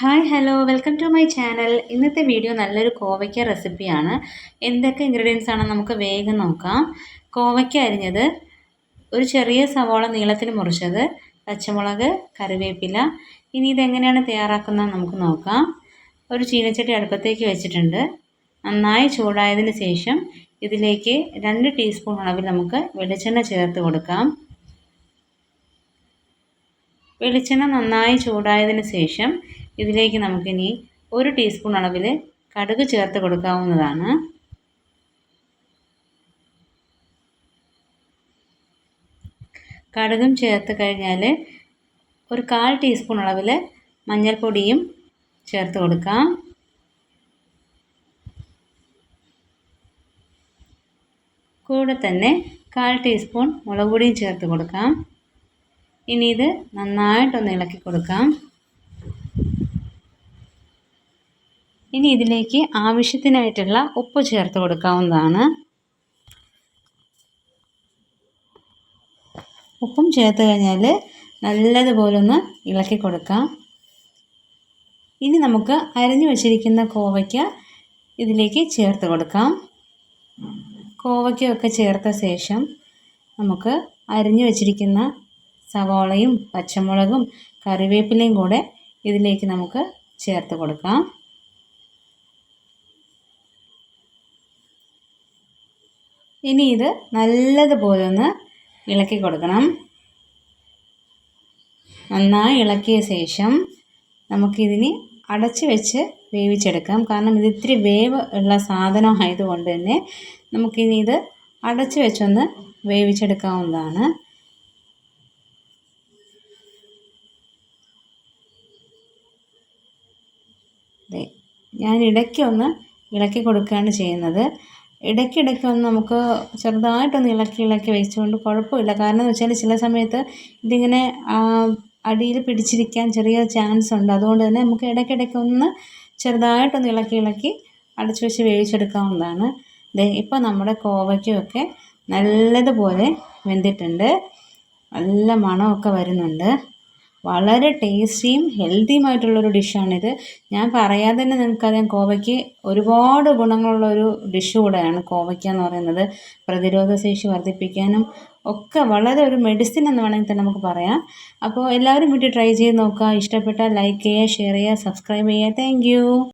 Hi hello welcome to my channel ഇന്നത്തെ video നല്ലൊരു കോവയ്ക്ക റെസിപ്പിയാണ് എന്തൊക്കെ ഇൻഗ്രീഡിയൻസ് ആണ് നമുക്ക് വേഗം നോക്കാം. കോവയ്ക്ക അരിഞ്ഞത് ഒരു ചെറിയ സവോള നീളത്തിൽ മുറിച്ചത് പച്ചമുളക് കറിവേപ്പില. ഇനി ഇതെങ്ങനെയാണ് തയ്യാറാക്കുന്നത് നമുക്ക് നോക്കാം. ഒരു ചീനച്ചട്ടി അടുപ്പത്തേക്ക് വെച്ചിട്ടുണ്ട്. നന്നായി ചൂടായതിന് ശേഷം ഇതിലേക്ക് രണ്ട് ടീസ്പൂൺ അളവിൽ നമുക്ക് വെളിച്ചെണ്ണ ചേർത്ത് കൊടുക്കാം. വെളിച്ചെണ്ണ നന്നായി ചൂടായതിന് ശേഷം ഇതിലേക്ക് നമുക്കിനി ഒരു ടീസ്പൂൺ അളവിൽ കടുക് ചേർത്ത് കൊടുക്കാവുന്നതാണ്. കടുകും ചേർത്ത് കഴിഞ്ഞാൽ ഒരു കാൽ ടീസ്പൂൺ അളവിൽ മഞ്ഞൾപ്പൊടിയും ചേർത്ത് കൊടുക്കാം. കൂടെ തന്നെ കാൽ ടീസ്പൂൺ മുളക് പൊടിയും ചേർത്ത് കൊടുക്കാം. ഇനി ഇത് നന്നായിട്ടൊന്ന് ഇളക്കി കൊടുക്കാം. ഇനി ഇതിലേക്ക് ആവശ്യത്തിനായിട്ടുള്ള ഉപ്പ് ചേർത്ത് കൊടുക്കാവുന്നതാണ്. ഉപ്പും ചേർത്ത് കഴിഞ്ഞാൽ നല്ലതുപോലെ ഒന്ന് ഇളക്കി കൊടുക്കാം. ഇനി നമുക്ക് അരിഞ്ഞു വച്ചിരിക്കുന്ന കോവയ്ക്ക ഇതിലേക്ക് ചേർത്ത് കൊടുക്കാം. കോവയ്ക്കൊക്കെ ചേർത്ത ശേഷം നമുക്ക് അരിഞ്ഞു വച്ചിരിക്കുന്ന സവാളയും പച്ചമുളകും കറിവേപ്പിലയും കൂടെ ഇതിലേക്ക് നമുക്ക് ചേർത്ത് കൊടുക്കാം. ഇനി ഇത് നല്ലതുപോലെ ഒന്ന് ഇളക്കി കൊടുക്കണം. നന്നായി ഇളക്കിയ ശേഷം നമുക്കിതിന് അടച്ച് വെച്ച് വേവിച്ചെടുക്കാം. കാരണം ഇത് ഇത്തിരി വേവ് ഉള്ള സാധനമായതുകൊണ്ട് തന്നെ നമുക്കിനി ഇത് അടച്ച് വെച്ചൊന്ന് വേവിച്ചെടുക്കാവുന്നതാണ്. ഞാൻ ഇടയ്ക്കൊന്ന് ഇളക്കി കൊടുക്കുകയാണ് ചെയ്യുന്നത്. ഇടയ്ക്കിടയ്ക്കൊന്ന് നമുക്ക് ചെറുതായിട്ടൊന്ന് ഇളക്കി ഇളക്കി വെച്ചുകൊണ്ട് കുഴപ്പമില്ല. കാരണം എന്ന് വെച്ചാൽ ചില സമയത്ത് ഇതിങ്ങനെ അടിയിൽ പിടിച്ചിരിക്കാൻ ചെറിയ ചാൻസ് ഉണ്ട്. അതുകൊണ്ട് തന്നെ നമുക്ക് ഇടയ്ക്കിടയ്ക്ക് ഒന്ന് ചെറുതായിട്ടൊന്ന് ഇളക്കി ഇളക്കി അടച്ചു വെച്ച് വേവിച്ചെടുക്കാവുന്നതാണ്. ദേ ഇപ്പോൾ നമ്മുടെ കോവയ്ക്കുമൊക്കെ നല്ലതുപോലെ വെന്തിട്ടുണ്ട്. നല്ല മണമൊക്കെ വരുന്നുണ്ട്. വളരെ ടേസ്റ്റിയും ഹെൽത്തിയുമായിട്ടുള്ളൊരു ഡിഷാണിത്. ഞാൻ പറയാതെ തന്നെ നിങ്ങൾക്കറിയാം കോവയ്ക്ക് ഒരുപാട് ഗുണങ്ങളുള്ളൊരു ഡിഷ് കൂടെയാണ് കോവയ്ക്ക എന്ന് പറയുന്നത്. പ്രതിരോധ ശേഷി വർദ്ധിപ്പിക്കാനും ഒക്കെ വളരെ ഒരു മെഡിസിൻ എന്ന് വേണമെങ്കിൽ തന്നെ നമുക്ക് പറയാം. അപ്പോൾ എല്ലാവരും വീട്ടിൽ ട്രൈ ചെയ്ത് നോക്കുക. ഇഷ്ടപ്പെട്ടാൽ ലൈക്ക് ചെയ്യുക ഷെയർ ചെയ്യുക സബ്സ്ക്രൈബ് ചെയ്യുക. താങ്ക്